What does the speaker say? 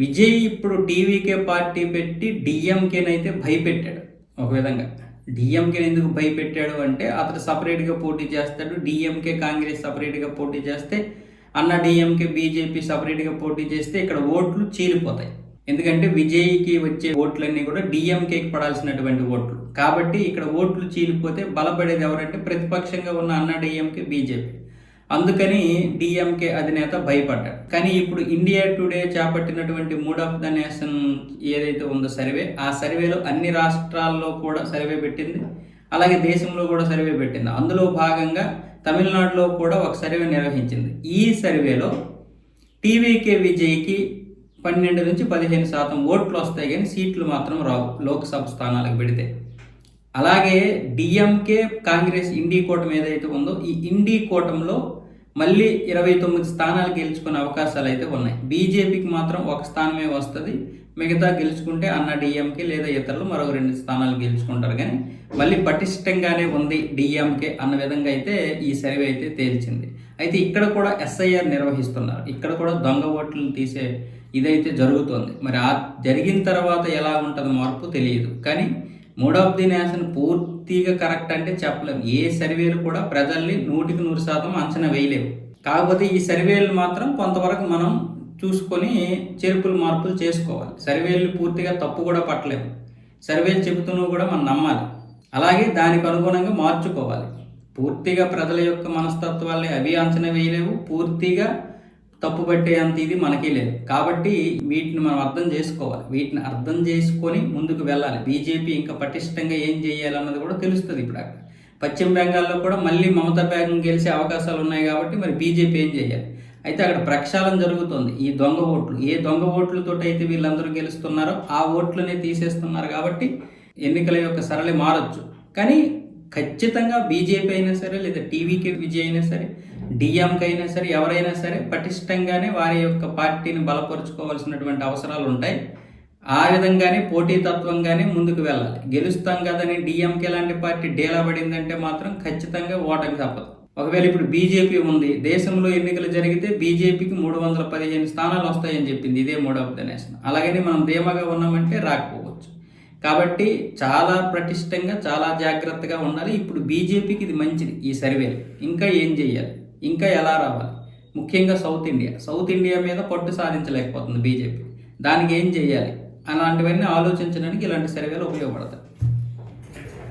విజయ్ ఇప్పుడు TVK party పెట్టి డిఎంకేనైతే భయపెట్టాడు. ఒక విధంగా. డిఎంకే ఎందుకు భయపెట్టాడు అంటే అతడు సపరేట్గా పోటీ చేస్తాడు డిఎంకే కాంగ్రెస్ సపరేట్గా పోటీ చేస్తే అన్న డిఎంకే బీజేపీ సపరేట్గా పోటీ చేస్తే ఇక్కడ ఓట్లు చీలిపోతాయి. ఎందుకంటే విజయ్కి వచ్చే ఓట్లన్నీ కూడా డిఎంకేకి పడాల్సినటువంటి ఓట్లు. కాబట్టి ఇక్కడ ఓట్లు చీలిపోతే బలపడేది ఎవరంటే ప్రతిపక్షంగా ఉన్న అన్న డిఎంకే బీజేపీ. అందుకని డిఎంకే అధినేత భయపడ్డాడు. కానీ ఇప్పుడు ఇండియా టుడే చేపట్టినటువంటి మూడ్ ఆఫ్ ద నేషన్ ఏదైతే ఉందో సర్వే ఆ సర్వేలో అన్ని రాష్ట్రాల్లో కూడా సర్వే పెట్టింది. అలాగే దేశంలో కూడా సర్వే పెట్టింది. అందులో భాగంగా తమిళనాడులో కూడా ఒక సర్వే నిర్వహించింది. ఈ సర్వేలో టీవీకే విజయ్కి పన్నెండు నుంచి పదిహేను శాతం ఓట్లు వస్తాయి కానీ సీట్లు మాత్రం రావు లోక్సభ స్థానాలకు పెడితే. అలాగే డిఎంకే కాంగ్రెస్ ఇండీ కూటమి ఏదైతే ఉందో ఈ ఇండీ కూటమిలో మళ్ళీ ఇరవై తొమ్మిది స్థానాలు గెలుచుకునే అవకాశాలు అయితే ఉన్నాయి. బీజేపీకి మాత్రం ఒక స్థానమే వస్తుంది. మిగతా గెలుచుకుంటే అన్న డిఎంకే లేదా ఇతరులు మరొక రెండు స్థానాలు గెలుచుకుంటారు. కానీ మళ్ళీ పటిష్టంగానే ఉంది డిఎంకే అన్న విధంగా అయితే ఈ సర్వే అయితే తేల్చింది. అయితే ఇక్కడ కూడా ఎస్ఐఆర్ నిర్వహిస్తున్నారు. ఇక్కడ కూడా దొంగ ఓట్లను తీసే ఇదైతే జరుగుతోంది. మరి ఆ జరిగిన తర్వాత ఎలా ఉంటుంది మార్పు తెలియదు. కానీ మూడ్ ఆఫ్ ది నేషన్ పూర్తిగా కరెక్ట్ అంటే చెప్పలేము ఏ సర్వేలు కూడా ప్రజల్ని నూటికి నూరు శాతం అంచనా వేయలేవు. కాకపోతే ఈ సర్వేలు మాత్రం కొంతవరకు మనం చూసుకొని చేర్పులు మార్పులు చేసుకోవాలి. సర్వేలు పూర్తిగా తప్పు కూడా పట్టలేము సర్వేలు చెబుతున్నవి కూడా మనం నమ్మాలి. అలాగే దానికి అనుగుణంగా మార్చుకోవాలి. పూర్తిగా ప్రజల యొక్క మనస్తత్వాల్ని అవి అంచనా వేయలేవు. పూర్తిగా తప్పు పట్టే అంత ఇది మనకి లేదు. కాబట్టి వీటిని మనం అర్థం చేసుకోవాలి. వీటిని అర్థం చేసుకొని ముందుకు వెళ్ళాలి. బీజేపీ ఇంకా పటిష్టంగా ఏం చేయాలన్నది కూడా తెలుస్తుంది ఇప్పుడు. అక్కడ పశ్చిమ బెంగాల్లో కూడా మళ్ళీ మమతా బ్యాగం గెలిచే అవకాశాలు ఉన్నాయి కాబట్టి మరి బీజేపీ ఏం చేయాలి? అయితే అక్కడ ప్రక్షాళన జరుగుతుంది. ఈ దొంగ ఓట్లు ఏ దొంగ ఓట్లతో అయితే వీళ్ళందరూ గెలుస్తున్నారో ఆ ఓట్లనే తీసేస్తున్నారు కాబట్టి ఎన్నికల యొక్క సరళి మారచ్చు. కానీ ఖచ్చితంగా బీజేపీ అయినా సరే లేదా టీవీకి విజయ్ అయినా సరే డిఎంకి అయినా సరే ఎవరైనా సరే పటిష్టంగానే వారి యొక్క పార్టీని బలపరుచుకోవాల్సినటువంటి అవసరాలు ఉంటాయి. ఆ విధంగానే పోటీతత్వంగానే ముందుకు వెళ్ళాలి. గెలుస్తాం కదని డిఎంకే లాంటి పార్టీ డేలా పడిందంటే మాత్రం ఖచ్చితంగా ఓటమి తప్పదు. ఒకవేళ ఇప్పుడు బీజేపీ ఉంది దేశంలో ఎన్నికలు జరిగితే బీజేపీకి మూడు వందల పదిహేను స్థానాలు వస్తాయని చెప్పింది ఇదే మూడ్ ఆఫ్ ద నేషన్. అలాగని మనం ధీమాగా ఉన్నామంటే రాకపోవచ్చు. కాబట్టి చాలా పటిష్టంగా చాలా జాగ్రత్తగా ఉండాలి. ఇప్పుడు బీజేపీకి ఇది మంచిది ఈ సర్వేలు. ఇంకా ఏం చేయాలి ఇంకా ఎలా రావాలి? ముఖ్యంగా సౌత్ ఇండియా. సౌత్ ఇండియా మీద పట్టు సాధించలేకపోతుంది బీజేపీ. దానికి ఏం చేయాలి? అలాంటివన్నీ ఆలోచించడానికి ఇలాంటి సర్వేలు ఉపయోగపడతాయి.